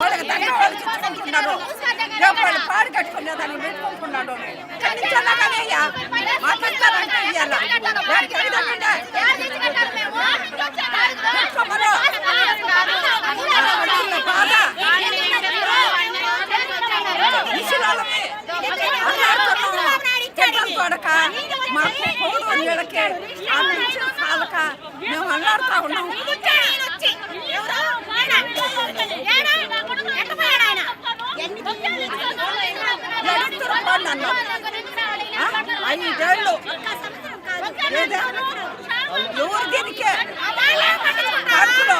వాళ్ళకి దగ్గర వాళ్ళకి ఇచ్చుకుంటున్నారు రేపు వాళ్ళు పాడు కట్టుకునేదాన్ని పెట్టుకుంటున్నాడు ఖండించాలనే మాట్లాడతారంటే ఇయ్యాల వాడికి ఎగదమ్మంటే పెట్టుకోమను. వాళ్ళ బాధ ముసలాళ్ళమే. అల్లాడుతున్నాము. పెద్దల కొడక మాకు పోడు నీళ్ళకి ఆ పెన్షన్ చాలక మేము అల్లాడుతా ఉన్నాం నన్ను. ఆ? ఐదేళ్ళు? ఎవరు దీనికే? ఖర్చులు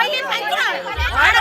నీటికల్లో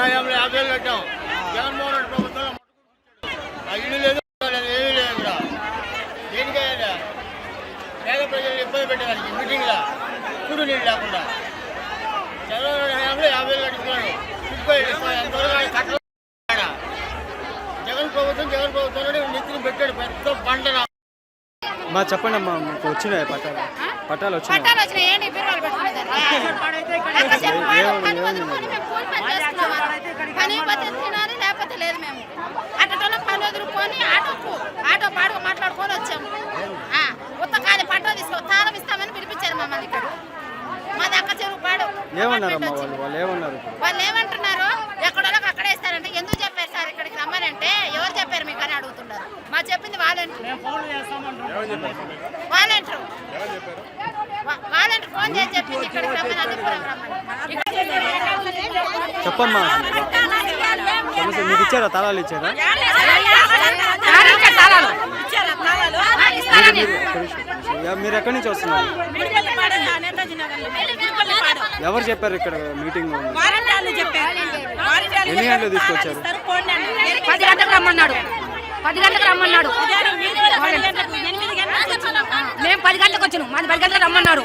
హయాంలో యాభై వేలు కట్టాం జగన్మోహన్ రెడ్డి ఆ ఇల్లు లేదు ఏమీ లేదు ఇక్కడ దేనికైనా పేద ప్రజలు ఇబ్బంది పెట్టడానికి కుడు నీళ్ళు లేకుండా చంద్రబాబు హయాంలో యాభై వేలు కట్టించుకున్నాడు ఎంతవరకు కట్టలు మా చెప్పండి అమ్మా మీకు వచ్చినాయి పట్టాలు? పట్టాలు వచ్చినాయి? కూలి లేకపోతే లేదు మేము. అట్టటోళ్ళం పని వదులుకొని ఆటోకు ఆటో పాడుకు మాట్లాడుకొని వచ్చాము ఆ, ఉత్త కాదు పట్టా తీసుకో తాళం ఇస్తామని పిలిపించారు మమ్మల్ని ఇక్కడ. మాది అక్క చెరువు పాడు. ఏమన్నారమ్మా వాళ్ళు? వాళ్ళు ఏమన్నారు వాళ్ళు ఏమంటున్నారు ఎక్కడోళ్ళకి అక్కడే ఇస్తారంటే ఎందుకు చెప్పారు సార్ ఇక్కడికి రమ్మనంటే ఎవరు చెప్పారు మీకు అని అడుగుతున్నారు. మా చెప్పింది వాలంటీర్. వాలంటీర్. వా- వాలంటీర్ ఫోన్ చేసి చెప్పింది ఇక్కడికి రమ్మని అనంతపురం రమ్మని. ఇక్కడ చెప్పమ్మా. సమస్య మీకు ఇచ్చారా? తాళాలు ఇచ్చారా? మీరు? ఎక్కడి నుంచి వస్తున్నారు? ఎవరు చెప్పారు ఇక్కడ మీటింగ్? ఎన్ని గంటలు తీసుకొచ్చారు? పది గంటలకు రమ్మన్నాడు. పది గంటలకు రమ్మన్నాడు. మేము పది గంటలకు వచ్చినాం. మాది పది గంటలకు రమ్మన్నారు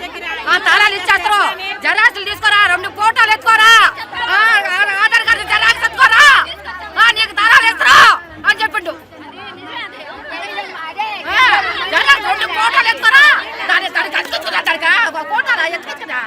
ఆ తాళాలు ఇచ్చేస్తారు. జరాసులు తీసుకోరా. రెండు ఫోటోలు ఎత్తుకోరా. ఆధార్ కార్డు జరాక్స్ ఎత్తుకోరా. నీకు తాళాలు ఇస్తారు అని చెప్పిండు. జరాక్స్ రెండు ఫోటోలు ఎత్తుకోరా. దాని దానికి అతుకుతున్నా దానికా ఫోటోలా ఎత్తుకొచ్చుదా